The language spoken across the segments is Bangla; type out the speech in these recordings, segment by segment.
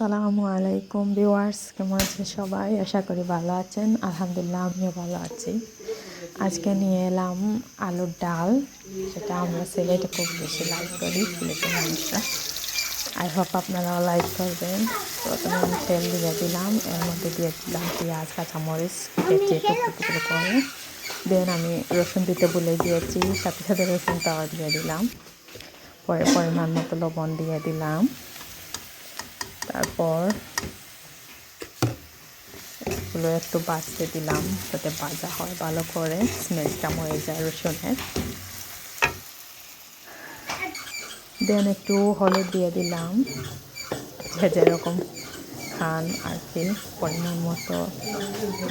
আসসালামু আলাইকুম ভিউয়ার্স, কেমন আছে সবাই? আশা করি ভালো আছেন। আলহামদুলিল্লাহ, আমিও ভালো আছি। আজকে নিয়ে এলাম আলুর ডাল। সেটা আমরা সিলেটে খুব বেশি লাইক করি সিলেটের মানুষরা। আই হোপ আপনারাও লাইক করবেন। প্রথমে আমি তেল দিয়ে দিলাম, এর মধ্যে দিয়ে দিলাম পেঁয়াজ, কাঁচামরিচ, কেটে করে। দেন আমি রসুন দিতে ভুলে দিয়েছি সাথে সাথে রসুন রসুনটাও দিয়ে দিলাম। পরে পরিমাণ মতো লবণ দিয়ে দিলাম। তারপর এগুলো একটু বাছতে দিলাম যাতে ভাজা হয় ভালো করে। স্মেলটা মরে যায় রসুনের। দেন একটু হলুদ দিয়ে দিলাম। যেরকম খান আর কি পরিমাণ মতো।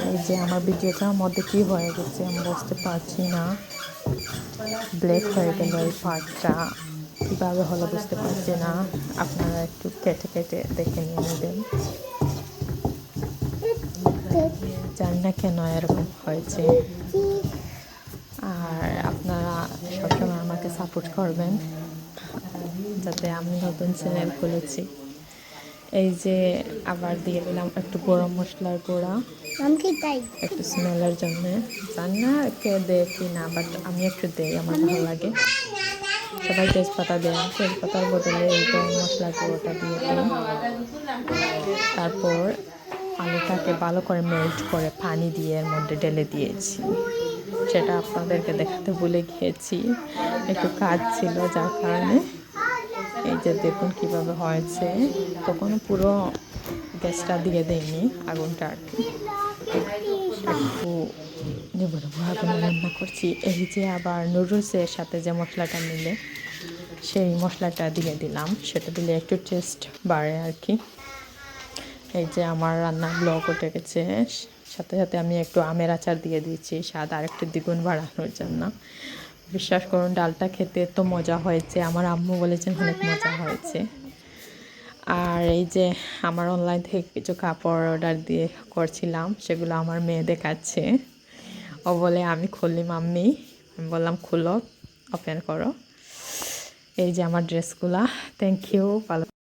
এই যে আমার ভিডিওটার মধ্যে কি হয়ে গেছে আমি বুঝতে পারছি না। ব্ল্যাক হয়ে গেল এই পার্টটা কীভাবে হলো বুঝতে পারছি না। আপনারা একটু কেটে কেটে দেখে নিয়ে নেবেন। জানি না কেন এরকম হয়েছে। আর আপনারা সবসময় আমাকে সাপোর্ট করবেন যাতে আমি নতুন চ্যানেল খুলেছি। এই যে আবার দিয়ে দিলাম একটু গরম মশলার গুঁড়া একটু স্মেলের জন্য। জানি না কে দেয় কি না বাট আমি একটু দেই আমার ভালো লাগে। সবাই তেজপাতা দেন। তেজপাতার বদলে এই গরম মশলা গুঁড়োটা দিয়ে দিই তারপর আলুটাকে ভালো করে মেল্ট করে পানি দিয়ে এর মধ্যে ঢেলে দিয়েছি। সেটা আপনাদেরকে দেখাতে ভুলে গিয়েছি। একটু কাজ ছিল যার কারণে। এই যে দেখুন কীভাবে হয়েছে। তখন পুরো গ্যাসটা দিয়ে দেয়নি আগুনটা আর কি। একটু রান্না করছি। এই যে আবার নুডলসের সাথে যে মশলাটা মিলে, সেই মশলাটা দিয়ে দিলাম। সেটা দিলে একটু টেস্ট বাড়ে আর কি। এই যে আমার রান্নার ব্লগ উঠে গেছে। সাথে সাথে আমি একটু আমের আচার দিয়ে দিয়েছি। স্বাদ আর একটু দ্বিগুণ বাড়ানোর জন্য। বিশ্বাস করুন, ডালটা খেতে তো মজা হয়েছে। আমার আম্মু বলেছেন অনেক মজা হয়েছে। আর এই যে আমার অনলাইন থেকে কিছু কাপড় অর্ডার দিয়ে করছিলাম, সেগুলো আমার মেয়ে দেখাচ্ছে। ও বলে, আমি খুললি মাম্মি। আমি বললাম, খুলো ওপেন করো। এই যে আমার ড্রেসগুলা থ্যাংক ইউ ভালো